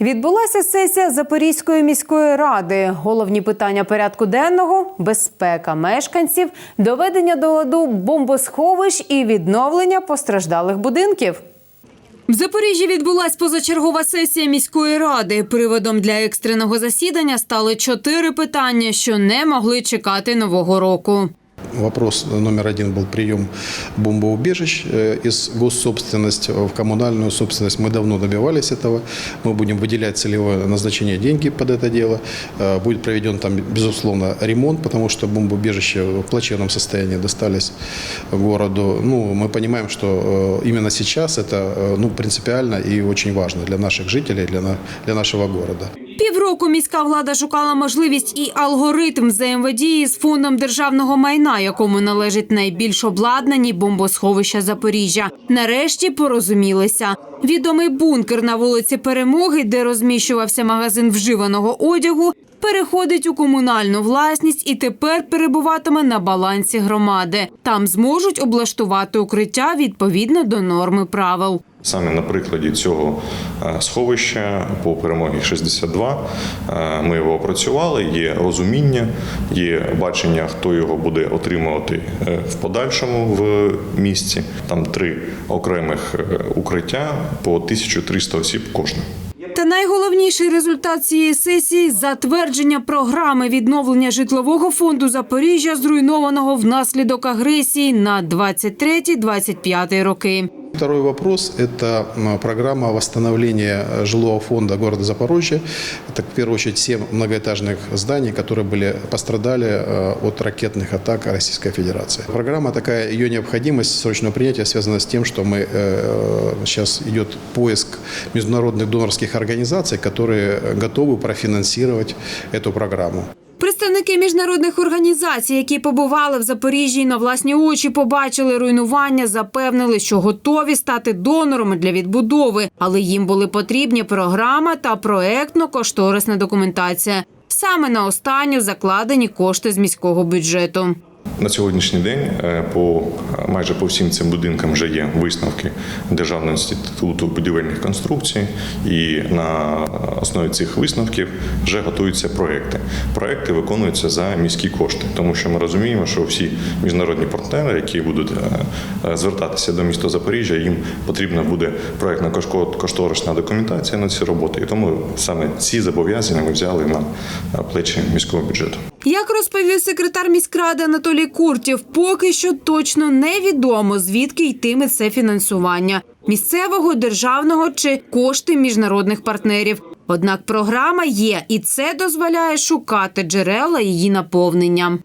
Відбулася сесія Запорізької міської ради. Головні питання порядку денного безпека мешканців, доведення до ладу бомбосховищ і відновлення постраждалих будинків. В Запоріжжі відбулась позачергова сесія міської ради. Приводом для екстреного засідання стали чотири питання, що не могли чекати нового року. Вопрос номер один был прием бомбоубежищ э, из госсобственности в коммунальную собственность. Мы давно добивались этого. Мы будем выделять целевое назначение деньги под это дело. Э, Будет проведен там, безусловно, ремонт, потому что бомбоубежища в плачевном состоянии достались городу. Ну, мы понимаем, что э, именно сейчас это ну, принципиально и очень важно для наших жителей, для, на- для нашего города. Півроку міська влада шукала можливість і алгоритм взаємодії з фондом державного майна, якому належить найбільш обладнані бомбосховища Запоріжжя. Нарешті порозумілися. Відомий бункер на вулиці Перемоги, де розміщувався магазин вживаного одягу, переходить у комунальну власність і тепер перебуватиме на балансі громади. Там зможуть облаштувати укриття відповідно до норми правил. Саме на прикладі цього е, сховища по перемогі 62 е, ми його опрацювали. Є розуміння, є бачення, хто його буде отримувати е, в подальшому в місті. Там три окремих укриття по 1300 осіб кожне. Та найголовніший результат цієї сесії затвердження програми відновлення житлового фонду Запоріжжя, зруйнованого внаслідок агресії на 23-25 роки. Второй вопрос – это программа восстановления жилого фонда города Запорожья. Это, в первую очередь, семь многоэтажных зданий, которые были, пострадали э, от ракетных атак Российской Федерации. Программа такая, ее необходимость срочного принятия связана с тем, что мы, э, сейчас идет поиск международных донорских организаций, которые готовы профинансировать эту программу. Представники міжнародних організацій, які побували в Запоріжжі і на власні очі побачили руйнування, запевнили, що готові стати донорами для відбудови, але їм були потрібні програма та проектно-кошторисна документація. Саме на останню закладені кошти з міського бюджету. На сьогоднішній день е, по майже по всім цим будинкам вже є висновки Державного інституту будівельних конструкцій, і на основі цих висновків вже готуються проекти. Проекти виконуються за міські кошти, тому що ми розуміємо, що всі міжнародні партнери, які будуть е, е, звертатися до міста Запоріжжя, їм потрібна буде проектна кошторисна документація на ці роботи. І тому саме ці зобов'язання ми взяли на плечі міського бюджету. Як розповів секретар міськради Анатолій Куртів, поки що точно невідомо звідки йтиме це фінансування місцевого, державного чи кошти міжнародних партнерів. Однак програма є, і це дозволяє шукати джерела її наповнення.